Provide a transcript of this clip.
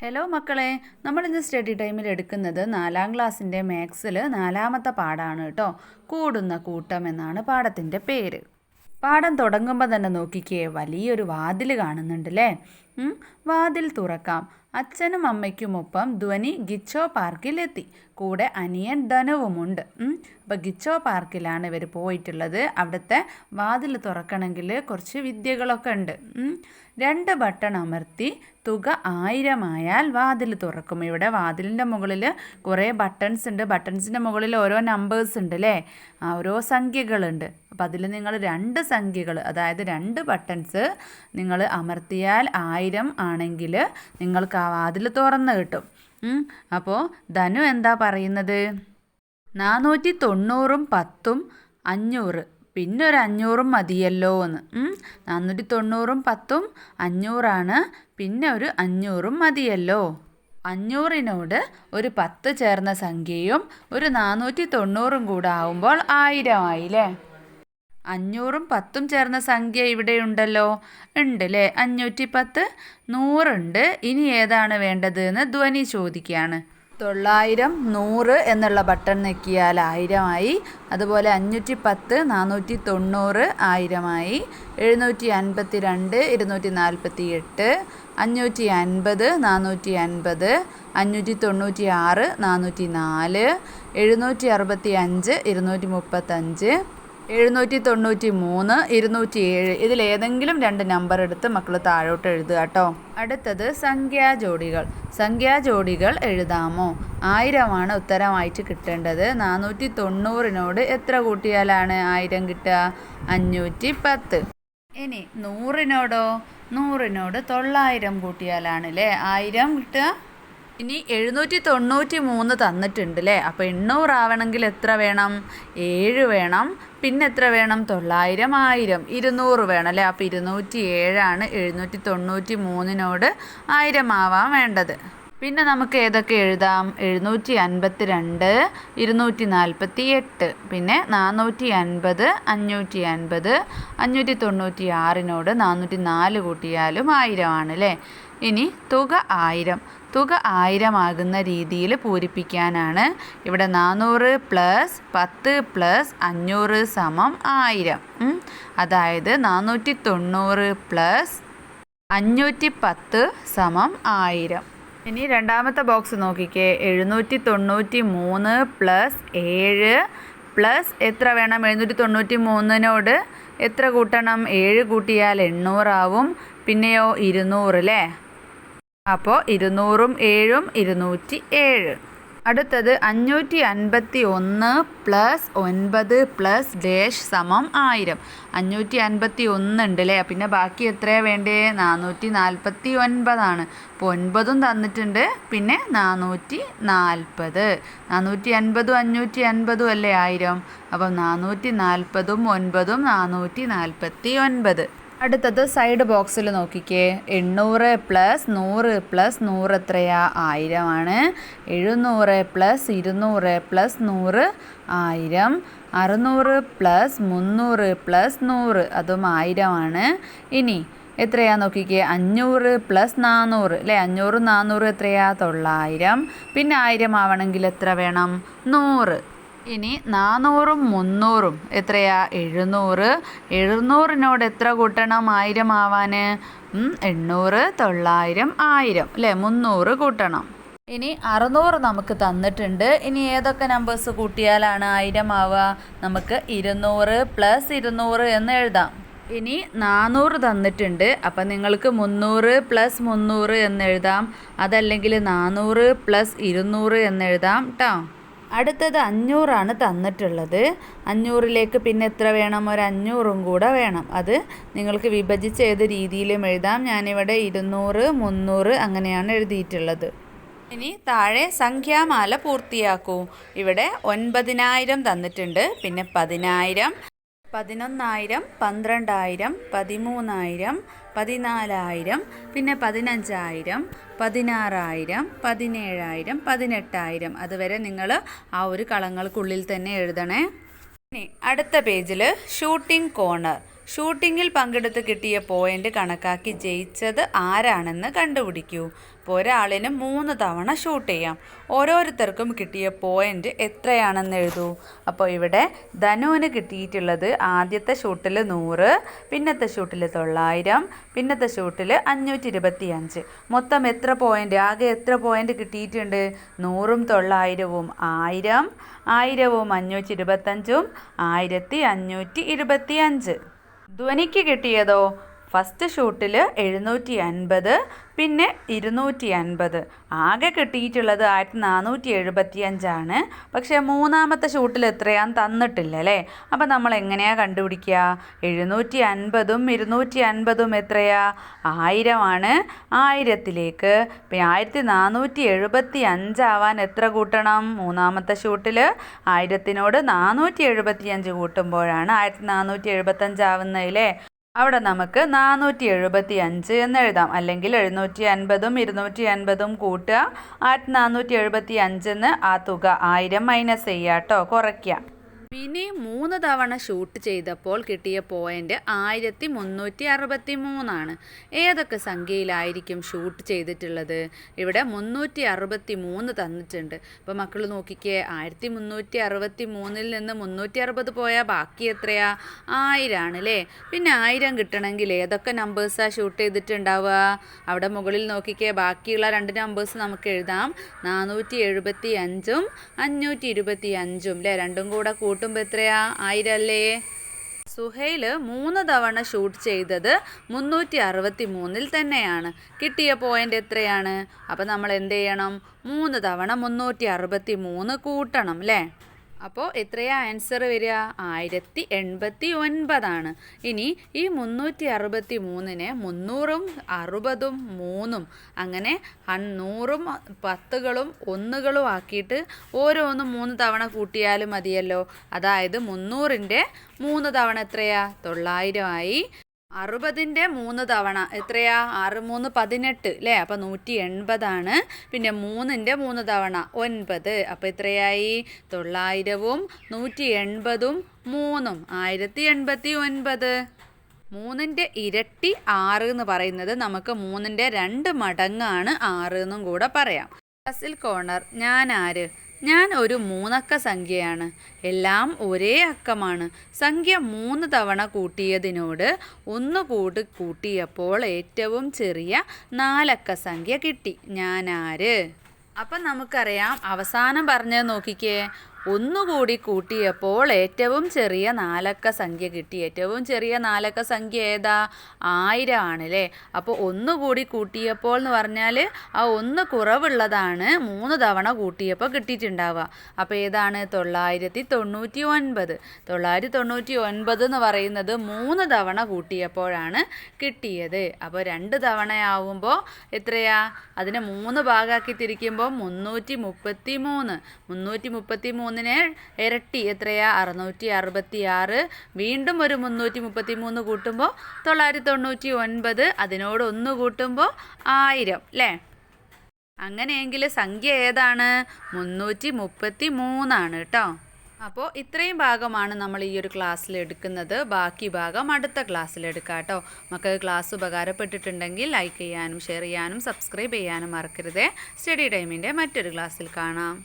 Hello മക്കളെ. നമ്മളിന്ന് study ടൈമിൽ എടുക്കുന്നത് നാലാം ക്ലാസ്സിന്റെ മാത്സിൽ നാലാമത്തെ പാടാണ് കേട്ടോ കൂടുന്ന കൂട്ടം എന്നാണ് പാഠത്തിന്റെ പേര്. പാഠം തുടങ്ങുമ്പോൾ തന്നെ നോക്കിക്കേ വലിയൊരു വാതിൽ കാണുന്നുണ്ടല്ലേ വാതിൽ തുറക്കാം. അച്ഛനും അമ്മയ്ക്കുമൊപ്പം ധ്വനി ഗിച്ചോ പാർക്കിലെത്തി. കൂടെ അനിയൻ ധനുവുമുണ്ട്. അപ്പോൾ ഗിച്ചോ പാർക്കിലാണ് ഇവർ പോയിട്ടുള്ളത്. അവിടുത്തെ വാതിൽ തുറക്കണമെങ്കിൽ കുറച്ച് വിദ്യകളൊക്കെ ഉണ്ട്. രണ്ട് ബട്ടൺ അമർത്തി തുക ആയിരമായാൽ വാതിൽ തുറക്കും. ഇവിടെ വാതിലിന്റെ മുകളിൽ കുറേ ബട്ടൺസ് ഉണ്ട്. ബട്ടൺസിന്റെ മുകളിൽ ഓരോ നമ്പേഴ്സ് ഉണ്ട് അല്ലേ? ഓരോ സംഖ്യകളുണ്ട്. അപ്പം അതിൽ നിങ്ങൾ രണ്ട് സംഖ്യകൾ അതായത് രണ്ട് ബട്ടൺസ് നിങ്ങൾ അമർത്തിയാൽ ആയിരം ആണെങ്കിൽ നിങ്ങൾക്ക് ആ വാതിൽ തുറന്ന് കിട്ടും. അപ്പോൾ ധനു എന്താ പറയുന്നത്? നാനൂറ്റി തൊണ്ണൂറും പത്തും അഞ്ഞൂറ്. പിന്നെ ഒരു അഞ്ഞൂറും മതിയല്ലോ എന്ന്. നാനൂറ്റി തൊണ്ണൂറും പത്തും അഞ്ഞൂറാണ്. പിന്നെ ഒരു അഞ്ഞൂറും മതിയല്ലോ. അഞ്ഞൂറിനോട് ഒരു പത്ത് ചേർന്ന സംഖ്യയും ഒരു നാനൂറ്റി തൊണ്ണൂറും കൂടെ ആവുമ്പോൾ ആയിരം ആയില്ലേ? അഞ്ഞൂറും പത്തും ചേർന്ന സംഖ്യ ഇവിടെയുണ്ടല്ലോ. ഉണ്ട് അല്ലേ അഞ്ഞൂറ്റി പത്ത് നൂറുണ്ട്. ഇനി ഏതാണ് വേണ്ടത് എന്ന് ധ്വനി ചോദിക്കുകയാണ്. തൊള്ളായിരം നൂറ് എന്നുള്ള ബട്ടൺ ഞെക്കിയാൽ ആയിരമായി. അതുപോലെ അഞ്ഞൂറ്റി പത്ത് നാനൂറ്റി തൊണ്ണൂറ് ആയിരമായി. എഴുന്നൂറ്റി അൻപത്തി രണ്ട് ഇരുന്നൂറ്റി നാൽപ്പത്തി എട്ട് അഞ്ഞൂറ്റി അൻപത് നാനൂറ്റി അൻപത് അഞ്ഞൂറ്റി തൊണ്ണൂറ്റി ആറ് നാനൂറ്റി നാല് എഴുന്നൂറ്റി അറുപത്തി അഞ്ച് ഇരുന്നൂറ്റി മുപ്പത്തഞ്ച് എഴുന്നൂറ്റി തൊണ്ണൂറ്റി മൂന്ന് ഇരുന്നൂറ്റി ഏഴ് ഇതിലേതെങ്കിലും രണ്ട് നമ്പർ എടുത്ത് മക്കൾ താഴോട്ട് എഴുതുക കേട്ടോ. അടുത്തത് സംഖ്യാജോഡികൾ സംഖ്യാജോഡികൾ എഴുതാമോ? ആയിരമാണ് ഉത്തരമായിട്ട് കിട്ടേണ്ടത്. നാനൂറ്റി തൊണ്ണൂറിനോട് എത്ര കൂട്ടിയാലാണ് ആയിരം കിട്ടുക? അഞ്ഞൂറ്റി പത്ത് ഇനി നൂറിനോടോ? നൂറിനോട് തൊള്ളായിരം കൂട്ടിയാലാണ് അല്ലേ ആയിരം കിട്ടുക? ഇനി എഴുന്നൂറ്റി തൊണ്ണൂറ്റി മൂന്ന് തന്നിട്ടുണ്ട് അല്ലേ അപ്പോൾ എണ്ണൂറാവണമെങ്കിൽ എത്ര വേണം? ഏഴ് വേണം. പിന്നെ എത്ര വേണം? തൊള്ളായിരം ആയിരം. ഇരുന്നൂറ് വേണം അല്ലേ? അപ്പോൾ ഇരുന്നൂറ്റി ഏഴാണ് എഴുന്നൂറ്റി തൊണ്ണൂറ്റി മൂന്നിനോട് ആയിരം ആവാൻ വേണ്ടത്. പിന്നെ നമുക്ക് ഏതൊക്കെ എഴുതാം? എഴുന്നൂറ്റി അൻപത്തി രണ്ട് ഇരുന്നൂറ്റി നാൽപ്പത്തി എട്ട് പിന്നെ നാനൂറ്റി അൻപത് അഞ്ഞൂറ്റി അൻപത് അഞ്ഞൂറ്റി തൊണ്ണൂറ്റി ആറിനോട് നാനൂറ്റി നാല് കൂട്ടിയാലും ആയിരമാണ് അല്ലേ? ഇനി തുക ആയിരം. തുക ആയിരമാകുന്ന രീതിയിൽ പൂരിപ്പിക്കാനാണ് ഇവിടെ നാനൂറ് പ്ലസ് പത്ത് പ്ലസ് അഞ്ഞൂറ് സമം ആയിരം. അതായത് നാനൂറ്റി തൊണ്ണൂറ് പ്ലസ് അഞ്ഞൂറ്റി പത്ത് സമം ആയിരം. ഇനി രണ്ടാമത്തെ ബോക്സ് നോക്കിക്കേ. എഴുന്നൂറ്റി തൊണ്ണൂറ്റി മൂന്ന് പ്ലസ് ഏഴ് പ്ലസ് എത്ര വേണം? എഴുന്നൂറ്റി തൊണ്ണൂറ്റി മൂന്നിനോട് എത്ര കൂട്ടണം? ഏഴ് കൂട്ടിയാൽ എണ്ണൂറാവും. പിന്നെയോ ഇരുന്നൂറ് അല്ലേ അപ്പോൾ ഇരുന്നൂറും ഏഴും ഇരുന്നൂറ്റി ഏഴ് അടുത്തത് അഞ്ഞൂറ്റി അൻപത്തി ഒന്ന് പ്ലസ് ഒൻപത് പ്ലസ് ഡേഷ് സമം ആയിരം. അഞ്ഞൂറ്റി അൻപത്തി ഒന്ന് ഉണ്ട് അല്ലേ പിന്നെ ബാക്കി എത്രയാണ് വേണ്ടേ? നാനൂറ്റി നാൽപ്പത്തി ഒൻപതാണ് അപ്പോൾ ഒൻപതും തന്നിട്ടുണ്ട്. പിന്നെ നാനൂറ്റി നാൽപ്പത് നാനൂറ്റി അൻപതും അഞ്ഞൂറ്റി അൻപതും അല്ലേ ആയിരം? അപ്പം നാനൂറ്റി നാൽപ്പതും ഒൻപതും നാനൂറ്റി നാൽപ്പത്തി ഒൻപത് അടുത്തത് സൈഡ് ബോക്സിൽ നോക്കിക്കേ. എണ്ണൂറ് പ്ലസ് നൂറ് പ്ലസ് നൂറ് എത്രയാ ആയിരമാണ്. എഴുന്നൂറ് പ്ലസ് ഇരുന്നൂറ് പ്ലസ് നൂറ് ആയിരം. അറുന്നൂറ് പ്ലസ് മുന്നൂറ് പ്ലസ് നൂറ് അതും ആയിരമാണ്. ഇനി എത്രയാ നോക്കിക്കേ? അഞ്ഞൂറ് പ്ലസ് നാനൂറ് അല്ലേ അഞ്ഞൂറ് നാനൂറ് എത്രയാ? തൊള്ളായിരം. പിന്നെ ആയിരം ആവണമെങ്കിൽ എത്ര വേണം? നൂറ്. ഇനി നാനൂറും മുന്നൂറും. എത്രയാ? എഴുന്നൂറ്. എഴുന്നൂറിനോട് എത്ര കൂട്ടണം ആയിരം ആവാൻ എണ്ണൂറ് തൊള്ളായിരം ആയിരം. അല്ലേ? മുന്നൂറ് കൂട്ടണം. ഇനി അറുന്നൂറ് നമുക്ക് തന്നിട്ടുണ്ട്. ഇനി ഏതൊക്കെ നമ്പേഴ്സ് കൂട്ടിയാലാണ് ആയിരം ആവുക? നമുക്ക് ഇരുന്നൂറ് പ്ലസ് ഇരുന്നൂറ് എന്ന് എഴുതാം. ഇനി നാനൂറ് തന്നിട്ടുണ്ട്. അപ്പം നിങ്ങൾക്ക് മുന്നൂറ് പ്ലസ് മുന്നൂറ് എന്ന് എഴുതാം. അതല്ലെങ്കിൽ നാനൂറ് പ്ലസ് ഇരുന്നൂറ് എന്ന് എഴുതാം കേട്ടോ അടുത്തത് അഞ്ഞൂറാണ് തന്നിട്ടുള്ളത്. അഞ്ഞൂറിലേക്ക് പിന്നെ എത്ര വേണം? ഒരു അഞ്ഞൂറും കൂടെ വേണം. അത് നിങ്ങൾക്ക് വിഭജിച്ച് ഏത് രീതിയിലും എഴുതാം. ഞാനിവിടെ ഇരുന്നൂറ് മുന്നൂറ് അങ്ങനെയാണ് എഴുതിയിട്ടുള്ളത്. ഇനി താഴെ സംഖ്യാമാല പൂർത്തിയാക്കൂ. ഇവിടെ ഒൻപതിനായിരം തന്നിട്ടുണ്ട്. പിന്നെ പതിനായിരം. പതിനൊന്നായിരം പന്ത്രണ്ടായിരം പതിമൂന്നായിരം പതിനാലായിരം പിന്നെ പതിനഞ്ചായിരം പതിനാറായിരം പതിനേഴായിരം പതിനെട്ടായിരം. അതുവരെ നിങ്ങൾ ആ ഒരു കളങ്ങൾക്കുള്ളിൽ തന്നെ എഴുതണേ. ഇനി അടുത്ത പേജിൽ ഷൂട്ടിംഗ് കോർണർ. ഷൂട്ടിങ്ങിൽ പങ്കെടുത്ത് കിട്ടിയ പോയിന്റ് കണക്കാക്കി ജയിച്ചത് ആരാണെന്ന് കണ്ടുപിടിക്കൂ. ഒരാളിന് മൂന്ന് തവണ ഷൂട്ട് ചെയ്യാം. ഓരോരുത്തർക്കും കിട്ടിയ പോയിന്റ് എത്രയാണെന്ന് എഴുതൂ. അപ്പോൾ ഇവിടെ ധനുവിന് കിട്ടിയിട്ടുള്ളത് ആദ്യത്തെ ഷൂട്ടിൽ നൂറ് പിന്നത്തെ ഷൂട്ടിൽ തൊള്ളായിരം പിന്നത്തെ ഷൂട്ടിൽ അഞ്ഞൂറ്റി ഇരുപത്തി അഞ്ച് മൊത്തം എത്ര പോയിന്റ് ആകെ എത്ര പോയിന്റ് കിട്ടിയിട്ടുണ്ട്? നൂറും തൊള്ളായിരവും ആയിരം ആയിരവും അഞ്ഞൂറ്റി ഇരുപത്തഞ്ചും ആയിരത്തി അഞ്ഞൂറ്റി ഇരുപത്തി അഞ്ച് ധ്വനിക്ക് കിട്ടിയതോ? ഫസ്റ്റ് ഷൂട്ടിൽ എഴുന്നൂറ്റി അൻപത് പിന്നെ ഇരുന്നൂറ്റി അൻപത് ആകെ കിട്ടിയിട്ടുള്ളത് ആയിരത്തി നാനൂറ്റി എഴുപത്തി അഞ്ചാണ് പക്ഷേ മൂന്നാമത്തെ ഷൂട്ടിൽ എത്രയാന്ന് തന്നിട്ടില്ല അല്ലേ? അപ്പോൾ നമ്മൾ എങ്ങനെയാണ് കണ്ടുപിടിക്കുക? എഴുന്നൂറ്റി അൻപതും ഇരുന്നൂറ്റി അൻപതും എത്രയാ? ആയിരമാണ് ആയിരത്തിലേക്ക്. പിന്നെ ആയിരത്തി നാനൂറ്റി എഴുപത്തി അഞ്ചാവാൻ എത്ര കൂട്ടണം? മൂന്നാമത്തെ ഷൂട്ടിൽ ആയിരത്തിനോട് നാനൂറ്റി എഴുപത്തി അഞ്ച് കൂട്ടുമ്പോഴാണ് ആയിരത്തി നാനൂറ്റി എഴുപത്തഞ്ചാവുന്നതില്ലേ അവിടെ നമുക്ക് നാനൂറ്റി എഴുപത്തി അഞ്ച് എന്ന് എഴുതാം. അല്ലെങ്കിൽ എഴുന്നൂറ്റി അൻപതും ഇരുന്നൂറ്റി അൻപതും കൂട്ടുക. ആയിരത്തി നാനൂറ്റി എഴുപത്തി അഞ്ചെന്ന് ആ തുക ആയിരം മൈനസ് ചെയ്യുക കേട്ടോ കുറയ്ക്കുക മിനി മൂന്ന് തവണ ഷൂട്ട് ചെയ്തപ്പോൾ കിട്ടിയ പോയിന്റ് ആയിരത്തി മുന്നൂറ്റി അറുപത്തി മൂന്നാണ് ഏതൊക്കെ സംഖ്യയിലായിരിക്കും ഷൂട്ട് ചെയ്തിട്ടുള്ളത്? ഇവിടെ മുന്നൂറ്റി അറുപത്തി മൂന്ന് തന്നിട്ടുണ്ട്. അപ്പോൾ മക്കൾ നോക്കിക്കേ ആയിരത്തി മുന്നൂറ്റി അറുപത്തി മൂന്നിൽ നിന്ന് മുന്നൂറ്റി അറുപത് പോയാൽ ബാക്കി എത്രയാ? ആയിരമാണ് അല്ലേ പിന്നെ ആയിരം കിട്ടണമെങ്കിൽ ഏതൊക്കെ നമ്പേഴ്സാണ് ഷൂട്ട് ചെയ്തിട്ടുണ്ടാവുക? അവിടെ മുകളിൽ നോക്കിക്കേ ബാക്കിയുള്ള രണ്ട് നമ്പേഴ്സ് നമുക്ക് എഴുതാം. നാനൂറ്റി എഴുപത്തി അഞ്ചും അഞ്ഞൂറ്റി ഇരുപത്തി അഞ്ചും അല്ലേ രണ്ടും കൂടെ കൂട്ടുമ്പോൾ എത്രയാ? ആയിരം അല്ലേ സുഹൈൽ മൂന്ന് തവണ ഷൂട്ട് ചെയ്തത് മുന്നൂറ്റി അറുപത്തി മൂന്നിൽ തന്നെയാണ്. കിട്ടിയ പോയിന്റ് എത്രയാണ്? അപ്പം നമ്മൾ എന്ത് ചെയ്യണം? മൂന്ന് തവണ മുന്നൂറ്റി അറുപത്തി മൂന്ന് കൂട്ടണം അല്ലേ അപ്പോൾ എത്രയാ ആൻസർ വരിക? ആയിരത്തി എൺപത്തി ഒൻപതാണ് ഇനി ഈ മുന്നൂറ്റി അറുപത്തി മൂന്നിനെ മുന്നൂറും അറുപതും മൂന്നും അങ്ങനെ നൂറും പത്തുകളും ഒന്നുകളും ആക്കിയിട്ട് ഓരോന്നും മൂന്ന് തവണ കൂട്ടിയാലും മതിയല്ലോ. അതായത് മുന്നൂറിന്റെ മൂന്ന് തവണ എത്രയാ? തൊള്ളായിരം ആയി അറുപതിന്റെ മൂന്ന് തവണ. എത്രയാ? ആറ് മൂന്ന് പതിനെട്ട് അല്ലേ അപ്പം നൂറ്റി എൺപതാണ്. പിന്നെ മൂന്നിന്റെ മൂന്ന് തവണ ഒൻപത്. അപ്പോൾ എത്രയായി? തൊള്ളായിരവും നൂറ്റി എൺപതും മൂന്നും. ആയിരത്തി എൺപത്തി ഒൻപത്. മൂന്നിന്റെ ഇരട്ടി ആറ് എന്ന് പറയുന്നത് നമുക്ക് മൂന്നിന്റെ രണ്ട് മടങ്ങാണ് ആറ് എന്നും കൂടെ പറയാം. ഫസിൽ കോർണർ ഞാൻ ആര് ഞാൻ ഒരു മൂന്നക്ക സംഖ്യയാണ്. എല്ലാം ഒരേ അക്കമാണ്. സംഖ്യ മൂന്ന് തവണ കൂട്ടിയതിനോട് ഒന്ന് കൂടി കൂട്ടിയപ്പോൾ ഏറ്റവും ചെറിയ നാലക്ക സംഖ്യ കിട്ടി. ഞാൻ ആര് അപ്പം നമുക്കറിയാം അവസാനം പറഞ്ഞത് നോക്കിക്കേ. ഒന്നുകൂടി കൂട്ടിയപ്പോൾ ഏറ്റവും ചെറിയ നാലക്ക സംഖ്യ കിട്ടി. ഏറ്റവും ചെറിയ നാലക്ക സംഖ്യ ഏതാ? ആയിരം ആണല്ലേ. അപ്പോൾ ഒന്നുകൂടി കൂട്ടിയപ്പോൾ എന്ന് പറഞ്ഞാൽ ആ ഒന്ന് കുറവുള്ളതാണ് മൂന്ന് തവണ കൂട്ടിയപ്പോൾ കിട്ടിയിട്ടുണ്ടാവുക. അപ്പോൾ ഏതാണ്? തൊള്ളായിരത്തി തൊണ്ണൂറ്റി ഒൻപത് തൊള്ളായിരത്തി തൊണ്ണൂറ്റി ഒൻപത് എന്ന് പറയുന്നത് മൂന്ന് തവണ കൂട്ടിയപ്പോഴാണ് കിട്ടിയത്. അപ്പോൾ രണ്ട് തവണയാവുമ്പോൾ എത്രയാ? അതിനെ മൂന്ന് ഭാഗമാക്കി തിരിക്കുമ്പോൾ മുന്നൂറ്റി മുപ്പത്തി മൂന്ന് മുന്നൂറ്റി മുപ്പത്തി മൂന്നിനെ ഇരട്ടി എത്രയാ? അറുന്നൂറ്റി അറുപത്തി ആറ് വീണ്ടും ഒരു മുന്നൂറ്റി മുപ്പത്തി മൂന്ന് കൂട്ടുമ്പോൾ തൊള്ളായിരത്തി തൊണ്ണൂറ്റി ഒൻപത് അതിനോട് ഒന്ന് കൂട്ടുമ്പോൾ ആയിരം അല്ലേ അങ്ങനെയെങ്കിൽ സംഖ്യ ഏതാണ്? മുന്നൂറ്റി മുപ്പത്തി മൂന്നാണ് കേട്ടോ. അപ്പോൾ ഇത്രയും ഭാഗമാണ് നമ്മൾ ഈ ഒരു ക്ലാസ്സിൽ എടുക്കുന്നത്. ബാക്കി ഭാഗം അടുത്ത ക്ലാസ്സിൽ എടുക്കാം കേട്ടോ. മക്കൾക്ക് ക്ലാസ് ഉപകാരപ്പെട്ടിട്ടുണ്ടെങ്കിൽ ലൈക്ക് ചെയ്യാനും ഷെയർ ചെയ്യാനും സബ്സ്ക്രൈബ് ചെയ്യാനും മറക്കരുതേ. സ്റ്റഡി ടൈമിന്റെ മറ്റൊരു ക്ലാസ്സിൽ കാണാം.